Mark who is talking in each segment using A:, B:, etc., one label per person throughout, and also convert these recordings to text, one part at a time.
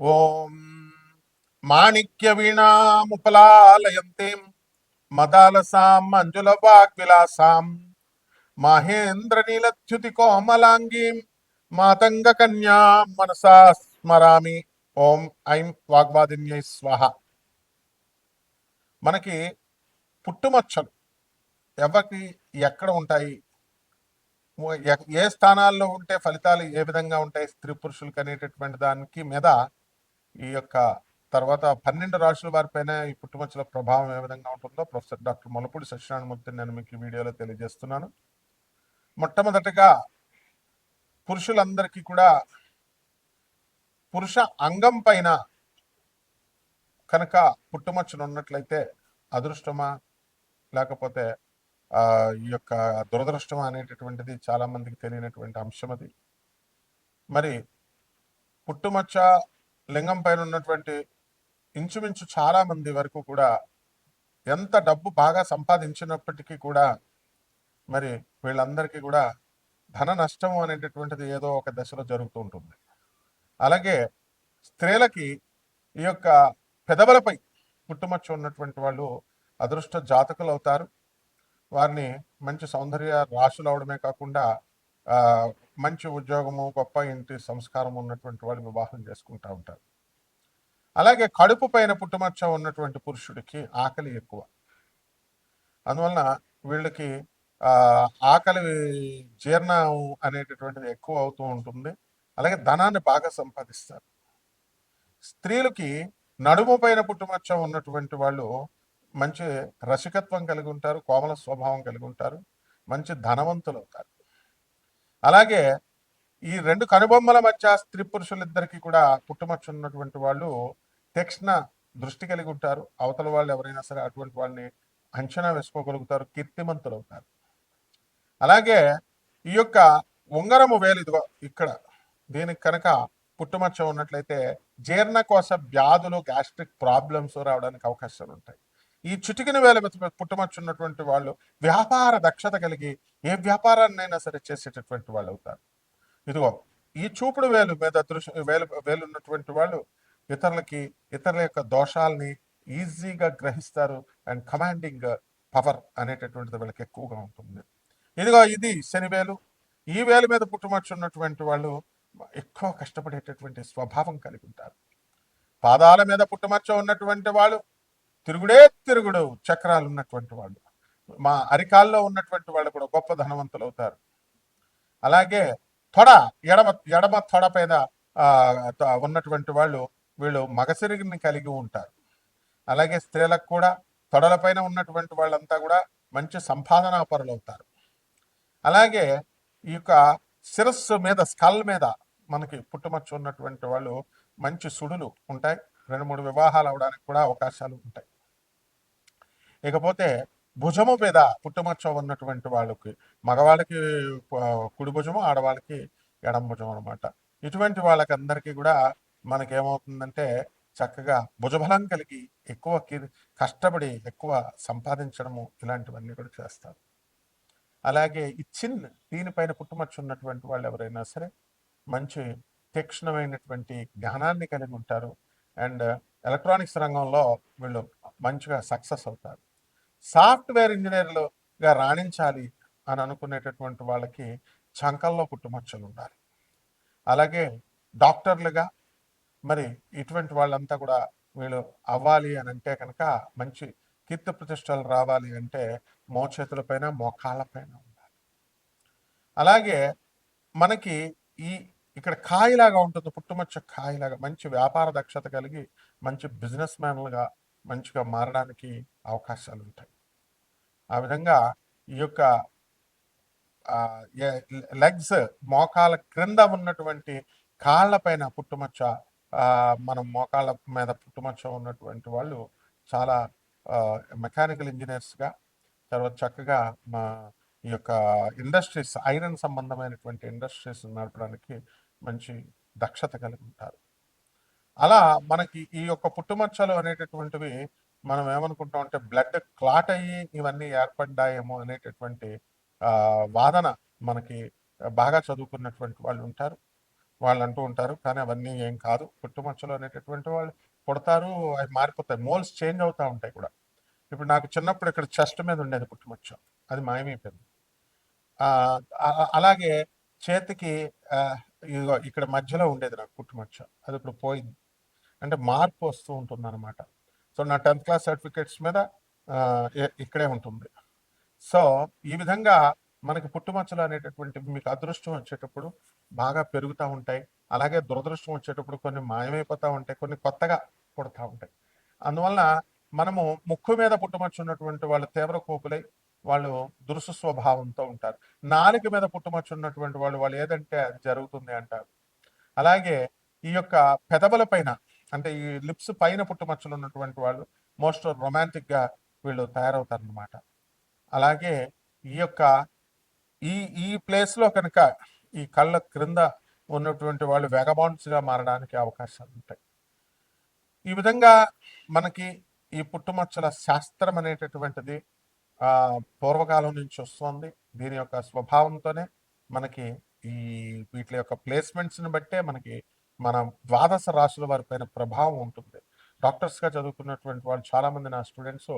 A: ఓం మాణిక్య వీణాముపలాలయంతీం మదాలసాం మంజుల వాగ్విలాసాం మహేంద్ర నీలచ్యుతి కోమలాంగీం మాతంగ కన్యా మనసా స్మరామి. ఓం ఐం వాగ్వాదిన్యై స్వాహ. మనకి పుట్టుమచ్చలు ఎవరికి ఎక్కడ ఉంటాయి? ఏ స్థానాల్లో ఉంటే ఫలితాలు ఏ విధంగా ఉంటాయి? స్త్రీ పురుషులకు అనేటటువంటి దానికి మీద ఈ యొక్క తర్వాత పన్నెండు రాశుల వారిపైన ఈ పుట్టుమచ్చల ప్రభావం ఏ విధంగా ఉంటుందో ప్రొఫెసర్ డాక్టర్ మొలపూడి సత్యనారాయణమూర్తి నేను మీకు వీడియోలో తెలియజేస్తున్నాను. మొట్టమొదటిగా పురుషులందరికీ కూడా పురుష అంగం పైన కనుక పుట్టుమచ్చలు ఉన్నట్లయితే అదృష్టమా? లేకపోతే ఈ యొక్క దురదృష్టం అనేటటువంటిది చాలా మందికి తెలియనటువంటి అంశం అది మరి పుట్టుమచ్చ లింగం పైన ఉన్నటువంటి ఇంచుమించు చాలా మంది వరకు కూడా ఎంత డబ్బు బాగా సంపాదించినప్పటికీ కూడా మరి వీళ్ళందరికీ కూడా ధన నష్టం అనేటటువంటిది ఏదో ఒక దశలో జరుగుతూ ఉంటుంది. అలాగే స్త్రీలకి ఈ యొక్క పెదవులపై పుట్టుమచ్చ ఉన్నటువంటి వాళ్ళు అదృష్ట జాతకులు అవుతారు వారిని మంచి సౌందర్య రాశులు అవడమే కాకుండా మంచి ఉద్యోగము గొప్ప ఇంటి సంస్కారం ఉన్నటువంటి వాళ్ళు వివాహం చేసుకుంటూ ఉంటారు అలాగే కడుపు పైన పుట్టుమచ్చ ఉన్నటువంటి పురుషుడికి ఆకలి ఎక్కువ. అందువలన వీళ్ళకి ఆకలి జీర్ణం అనేటటువంటిది ఎక్కువ అవుతూ ఉంటుంది. అలాగే ధనాన్ని బాగా సంపాదిస్తారు. స్త్రీలకి నడుము పైన పుట్టుమచ్చ ఉన్నటువంటి వాళ్ళు మంచి రసికత్వం కలిగి ఉంటారు కోమల స్వభావం కలిగి ఉంటారు మంచి ధనవంతులు అవుతారు అలాగే ఈ రెండు కనుబొమ్మల మధ్య స్త్రీ పురుషులిద్దరికీ కూడా పుట్టుమచ్చ ఉన్నటువంటి వాళ్ళు తక్షణ దృష్టి కలిగి ఉంటారు. అవతల వాళ్ళు ఎవరైనా సరే అటువంటి వాళ్ళని అంచనా వేసుకోగలుగుతారు కీర్తిమంతులు అవుతారు అలాగే ఈ యొక్క ఉంగరము వేలు ఇదిగో ఇక్కడ దీనికి కనుక పుట్టుమచ్చ ఉన్నట్లయితే జీర్ణకోశ వ్యాధులు గ్యాస్ట్రిక్ ప్రాబ్లమ్స్ రావడానికి అవకాశాలు ఉంటాయి ఈ చిటికిన వేల మీద పుట్టుమచ్చ ఉన్నటువంటి వాళ్ళు వ్యాపార దక్షత కలిగి ఏ వ్యాపారాన్నైనా సరే చేసేటటువంటి వాళ్ళు అవుతారు. ఇదిగో ఈ చూపుడు వేలు మీద దృశ్య వేలు వేలు ఉన్నటువంటి వాళ్ళు ఇతరులకి ఇతరుల యొక్క దోషాలని ఈజీగా గ్రహిస్తారు అండ్ కమాండింగ్ పవర్ అనేటటువంటిది వీళ్ళకి ఎక్కువగా ఉంటుంది. ఇదిగో ఇది శనివేలు ఈ వేలు మీద పుట్టుమచ్చ ఉన్నటువంటి వాళ్ళు ఎక్కువ కష్టపడేటటువంటి స్వభావం కలిగి ఉంటారు. పాదాల మీద పుట్టుమచ్చ ఉన్నటువంటి వాళ్ళు తిరుగుడే తిరుగుడు చక్రాలు ఉన్నటువంటి వాళ్ళు. మా అరికాల్లో ఉన్నటువంటి వాళ్ళు కూడా గొప్ప ధనవంతులు అవుతారు. అలాగే తొడ ఎడమ ఎడమ తొడ పైన ఉన్నటువంటి వాళ్ళు వీళ్ళు మగసిరిగిని కలిగి ఉంటారు. అలాగే స్త్రీలకు కూడా తొడలపైన ఉన్నటువంటి వాళ్ళంతా కూడా మంచి సంపాదనా పరులు అవుతారు అలాగే ఈ యొక్క శిరస్సు మీద స్కల్ మీద మనకి పుట్టుమచ్చు ఉన్నటువంటి వాళ్ళు మంచి సుడులు ఉంటాయి. రెండు మూడు వివాహాలు అవడానికి కూడా అవకాశాలు ఉంటాయి. ఇకపోతే భుజము మీద పుట్టుమచ్చ ఉన్నటువంటి వాళ్ళకి మగవాళ్ళకి కుడి భుజము ఆడవాళ్ళకి ఎడం భుజం అనమాట ఇటువంటి వాళ్ళకందరికీ కూడా మనకేమవుతుందంటే చక్కగా భుజబలం కలిగి ఎక్కువ కష్టపడి ఎక్కువ సంపాదించడము ఇలాంటివన్నీ కూడా చేస్తారు. అలాగే ఈ చిన్ దీనిపైన పుట్టుమచ్చు ఉన్నటువంటి వాళ్ళు ఎవరైనా సరే మంచి తీక్షణమైనటువంటి జ్ఞానాన్ని కలిగి ఉంటారు. అండ్ ఎలక్ట్రానిక్స్ రంగంలో వీళ్ళు మంచిగా సక్సెస్ అవుతారు. సాఫ్ట్వేర్ ఇంజనీర్లుగా రాణించాలి అని అనుకునేటటువంటి వాళ్ళకి చంకల్లో పుట్టుమచ్చలు ఉండాలి అలాగే డాక్టర్లుగా మరి ఇటువంటి వాళ్ళంతా కూడా వీళ్ళు అవ్వాలి అని అంటే కనుక మంచి కీర్తి ప్రతిష్టలు రావాలి అంటే మోచేతులపైన మోకాళ్ళపైన ఉండాలి. అలాగే మనకి ఈ ఇక్కడ కాయలాగా ఉంటుంది పుట్టుమచ్చ కాయలాగా మంచి వ్యాపార దక్షత కలిగి మంచి బిజినెస్ మ్యాన్లుగా మంచిగా మారడానికి అవకాశాలు ఉంటాయి ఆ విధంగా ఈ యొక్క లెగ్స్ మోకాల క్రింద ఉన్నటువంటి కాళ్ళపైన పుట్టుమచ్చ మనం మోకాళ్ళ మీద పుట్టుమచ్చ ఉన్నటువంటి వాళ్ళు చాలా మెకానికల్ ఇంజనీర్స్గా తర్వాత చక్కగా మా ఈ యొక్క ఇండస్ట్రీస్ ఐరన్ సంబంధమైనటువంటి ఇండస్ట్రీస్ నడపడానికి మంచి దక్షత కలిగి ఉంటారు. అలా మనకి ఈ యొక్క పుట్టుమచ్చలు అనేటటువంటివి మనం ఏమనుకుంటాం అంటే బ్లడ్ క్లాట్ అయ్యి ఇవన్నీ ఏర్పడ్డాయేమో అనేటటువంటి వాదన మనకి బాగా చదువుకున్నటువంటి వాళ్ళు ఉంటారు. వాళ్ళు అంటూ ఉంటారు కానీ అవన్నీ ఏం కాదు. పుట్టుమచ్చలు అనేటటువంటి వాళ్ళు పుడతారు అవి మారిపోతాయి. మోల్స్ చేంజ్ అవుతూ ఉంటాయి కూడా. ఇప్పుడు నాకు చిన్నప్పుడు ఇక్కడ చెస్ట్ మీద ఉండేది పుట్టుమచ్చ. అది మాయమైపోయింది. అలాగే చేతికి ఇక్కడ మధ్యలో ఉండేది నాకు పుట్టుమచ్చ. అది ఇప్పుడు పోయింది. అంటే మార్పు వస్తూ ఉంటుంది అనమాట సో నా టెన్త్ క్లాస్ సర్టిఫికేట్స్ మీద ఇక్కడే ఉంటుంది. సో ఈ విధంగా మనకి పుట్టుమచ్చలు అనేటటువంటి మీకు అదృష్టం వచ్చేటప్పుడు బాగా పెరుగుతూ ఉంటాయి. అలాగే దురదృష్టం వచ్చేటప్పుడు కొన్ని మాయమైపోతూ ఉంటాయి. కొన్ని కొత్తగా పుడతా ఉంటాయి. అందువలన మనము ముక్కు మీద పుట్టుమచ్చ ఉన్నటువంటి వాళ్ళు తీవ్ర కోపులై వాళ్ళు దురుసు స్వభావంతో ఉంటారు. నాలుక మీద పుట్టుమచ్చ ఉన్నటువంటి వాళ్ళు వాళ్ళు ఏదంటే అది జరుగుతుంది అంటారు. అలాగే ఈ యొక్క పెదవుల పైన అంటే ఈ లిప్స్ పైన పుట్టుమచ్చలు ఉన్నటువంటి వాళ్ళు మోస్ట్ రొమాంటిక్గా వీళ్ళు తయారవుతారు అనమాట అలాగే ఈ యొక్క ఈ ఈ ప్లేస్లో కనుక ఈ కళ్ళ క్రింద ఉన్నటువంటి వాళ్ళు వెగబాండ్స్గా మారడానికి అవకాశాలు ఉంటాయి. ఈ విధంగా మనకి ఈ పుట్టుమచ్చల శాస్త్రం అనేటటువంటిది పూర్వకాలం నుంచి వస్తుంది. దీని యొక్క స్వభావంతోనే మనకి ఈ వీటి యొక్క ప్లేస్మెంట్స్ని బట్టే మనకి మన ద్వాదశ రాశుల వారి పైన ప్రభావం ఉంటుంది. డాక్టర్స్గా చదువుకున్నటువంటి వాళ్ళు చాలామంది నా స్టూడెంట్స్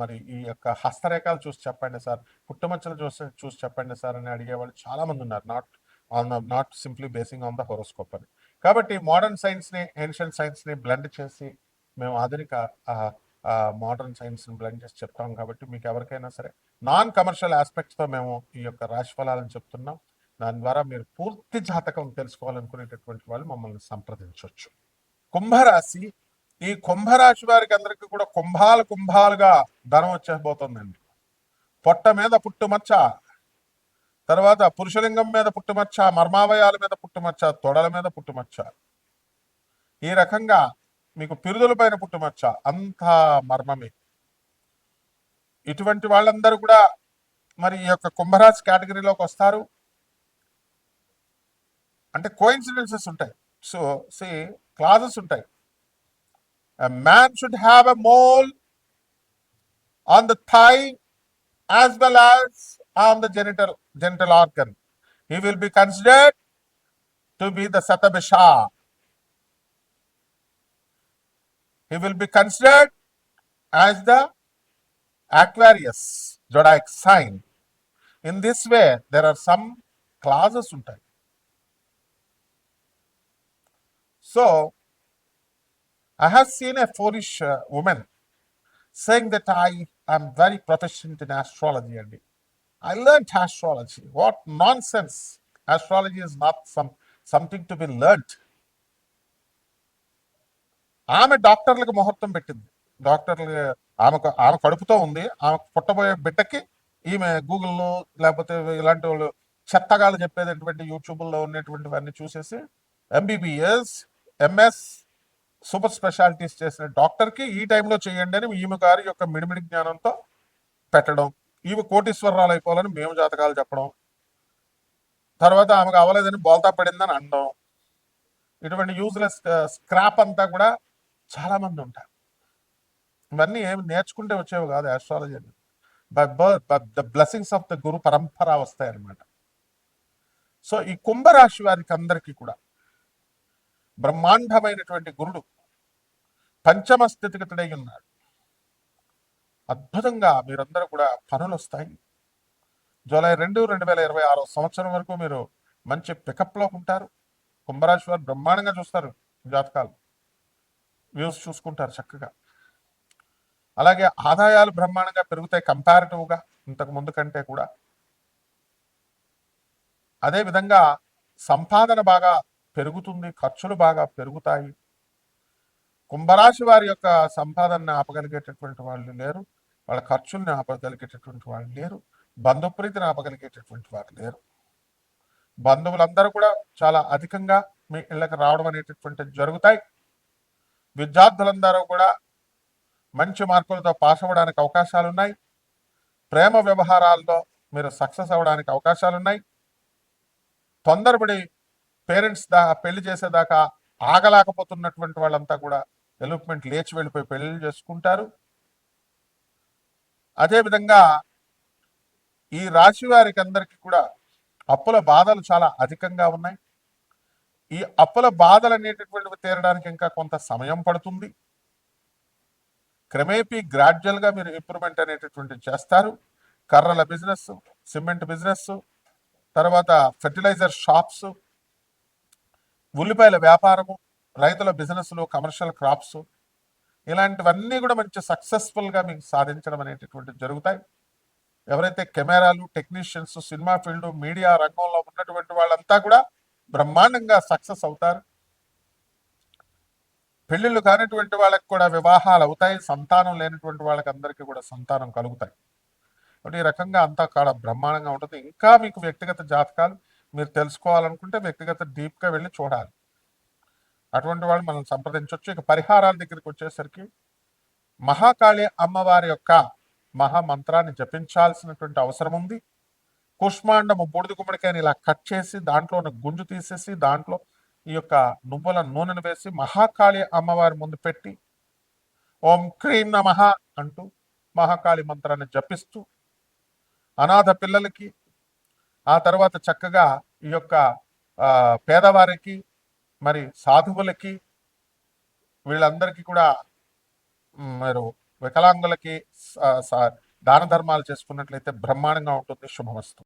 A: మరి ఈ యొక్క హస్తరేఖలు చూసి చెప్పండి సార్ పుట్టుమచ్చలు చూసి చూసి చెప్పండి సార్ అని అడిగేవాళ్ళు చాలామంది ఉన్నారు. Not on the not simply basing on the horoscope అని. కాబట్టి మోడర్న్ సైన్స్ని ఏన్షియంట్ సైన్స్ని బ్లెండ్ చేసి మేము ఆధునిక మోడర్న్ సైన్స్ని బ్లెండ్ చేసి చెప్తాం కాబట్టి మీకు ఎవరికైనా సరే నాన్ కమర్షియల్ ఆస్పెక్ట్స్తో మేము ఈ యొక్క రాశి ఫలాలను చెప్తున్నాం. దాని ద్వారా మీరు పూర్తి జాతకం తెలుసుకోవాలనుకునేటటువంటి వాళ్ళు మమ్మల్ని సంప్రదించవచ్చు. కుంభరాశి ఈ కుంభరాశి వారికి అందరికీ కూడా కుంభాలు కుంభాలుగా ధనం వచ్చేపోతుందండి పొట్ట మీద పుట్టుమచ్చ తర్వాత పురుషలింగం మీద పుట్టుమచ్చ మర్మావయాల మీద పుట్టుమచ్చ తొడల మీద పుట్టుమచ్చ. ఈ రకంగా మీకు పిరుదుల పైన పుట్టుమచ్చ అంతా మర్మమే. ఇటువంటి వాళ్ళందరూ కూడా మరి ఈ యొక్క కుంభరాశి కేటగిరీలోకి వస్తారు. అంటే కోయిన్సిడెన్సెస్ ఉంటాయి సో సి క్లాజెస్ ఉంటాయి man should have a mole on the thigh as well as on the genital genital organ. He will be considered to be the Satabisha. He will be considered as the Aquarius zodiac sign. In this way, there are some clauses ఉంటాయి So, I have seen a foolish uh, woman saying that I am very proficient in astrology and I learnt astrology. What nonsense! Astrology is not some something to be learnt. ఆమె డాక్టర్లకు ముహూర్తం పెట్టింది డాక్టర్లు ఆమెకు ఆమె కడుపుతో ఉంది ఆమె పుట్టబోయే బిడ్డకి ఈమె గూగుల్లో లేకపోతే ఇలాంటి వాళ్ళు చెత్తగాలు చెప్పేటటువంటి యూట్యూబ్లో ఉన్నటువంటివన్నీ చూసేసి ఎంబీబీఎస్ ఎంఎస్ సూపర్ స్పెషాలిటీస్ చేసిన డాక్టర్కి ఈ టైంలో చేయండి అని ఈమె గారి యొక్క మిడిమిడి జ్ఞానంతో పెట్టడం ఈమె కోటీశ్వరరాలు అయిపోవాలని మేము జాతకాలు చెప్పడం తర్వాత ఆమెకు అవ్వలేదని బోల్తా పడిందని అనడం ఇటువంటి యూజ్లెస్ స్క్రాప్ అంతా కూడా చాలా మంది ఉంటారు. ఇవన్నీ ఏమి నేర్చుకుంటే వచ్చేవి కాదు ఆస్ట్రాలజీ అని. The blessings of the guru parampara వస్తాయి అన్నమాట సో ఈ కుంభరాశి వారికి అందరికీ కూడా బ్రహ్మాండమైనటువంటి గురుడు పంచమ స్థితిగతుడై ఉన్నాడు. అద్భుతంగా మీరందరూ కూడా పనులు వస్తాయి జూలై రెండు రెండు వేల ఇరవై ఆరో సంవత్సరం వరకు మీరు మంచి పికప్లో ఉంటారు. కుంభరాశి వారు బ్రహ్మాండంగా చూస్తారు జాతకాలు. వ్యూస్ చూసుకుంటారు చక్కగా. అలాగే ఆదాయాలు బ్రహ్మాండంగా పెరుగుతాయి కంపారిటివ్గా ఇంతకు ముందు కంటే కూడా. అదే విధంగా సంపాదన బాగా పెరుగుతుంది ఖర్చులు బాగా పెరుగుతాయి. కుంభరాశి వారి యొక్క సంపాదనని ఆపగలిగేటటువంటి వాళ్ళు లేరు. వాళ్ళ ఖర్చుల్ని ఆపగలిగేటటువంటి వాళ్ళు లేరు. బంధుప్రీతిని ఆపగలిగేటటువంటి వారు లేరు. బంధువులందరూ కూడా చాలా అధికంగా మీ ఇళ్ళకి రావడం అనేటటువంటిది జరుగుతాయి. విద్యార్థులందరూ కూడా మంచి మార్కులతో పాస్ అవ్వడానికి అవకాశాలు ఉన్నాయి ప్రేమ వ్యవహారాల్లో మీరు సక్సెస్ అవ్వడానికి అవకాశాలు ఉన్నాయి తొందరపడి పేరెంట్స్ దా పెళ్ళి చేసేదాకా ఆగలేకపోతున్నటువంటి వాళ్ళంతా కూడా డెవలప్మెంట్ లేచి వెళ్ళిపోయి పెళ్ళి చేసుకుంటారు. అదేవిధంగా ఈ రాశి వారికి అందరికీ కూడా అప్పుల బాధలు చాలా అధికంగా ఉన్నాయి. ఈ అప్పుల బాధలు అనేటటువంటివి తీరడానికి ఇంకా కొంత సమయం పడుతుంది. క్రమేపీ గ్రాడ్యువల్గా మీరు ఇంప్రూవ్మెంట్ అనేటటువంటి చేస్తారు. కర్రల బిజినెస్ సిమెంట్ బిజినెస్ తర్వాత ఫెర్టిలైజర్ షాప్స్ ఉల్లిపాయల వ్యాపారము రైతుల బిజినెస్లు కమర్షియల్ క్రాప్స్ ఇలాంటివన్నీ కూడా మంచి సక్సెస్ఫుల్గా మీకు సాధించడం అనేటటువంటి జరుగుతాయి. ఎవరైతే కెమెరాలు టెక్నీషియన్స్ సినిమా ఫీల్డ్ మీడియా రంగంలో ఉన్నటువంటి వాళ్ళంతా కూడా బ్రహ్మాండంగా సక్సెస్ అవుతారు. పెళ్ళిళ్ళు కానిటువంటి వాళ్ళకి కూడా వివాహాలు అవుతాయి. సంతానం లేనటువంటి వాళ్ళకి అందరికీ కూడా సంతానం కలుగుతాయి. కాబట్టి ఈ రకంగా అంతా కాడ బ్రహ్మాండంగా ఉంటుంది. ఇంకా మీకు వ్యక్తిగత జాతకాలు మీరు తెలుసుకోవాలనుకుంటే వ్యక్తిగత డీప్గా వెళ్ళి చూడాలి. అటువంటి వాళ్ళు మనం సంప్రదించవచ్చు ఇక పరిహారాల దగ్గరికి వచ్చేసరికి మహాకాళి అమ్మవారి యొక్క మహామంత్రాన్ని జపించాల్సినటువంటి అవసరం ఉంది. కుష్మాండము బూడిద గుమ్మడికాయని ఇలా కట్ చేసి దాంట్లో ఉన్న గుంజు తీసేసి దాంట్లో ఈ యొక్క నువ్వుల నూనెను వేసి మహాకాళి అమ్మవారి ముందు పెట్టి ఓం క్రీం నమః అంటూ మహాకాళి మంత్రాన్ని జపిస్తూ అనాథ పిల్లలకి ఆ తర్వాత చక్కగా ఈ యొక్క పేదవారికి మరి సాధువులకి వీళ్ళందరికీ కూడా మీరు వికలాంగులకి దాన ధర్మాలు చేసుకున్నట్లయితే బ్రహ్మాండంగా ఉంటుంది. శుభమస్తు.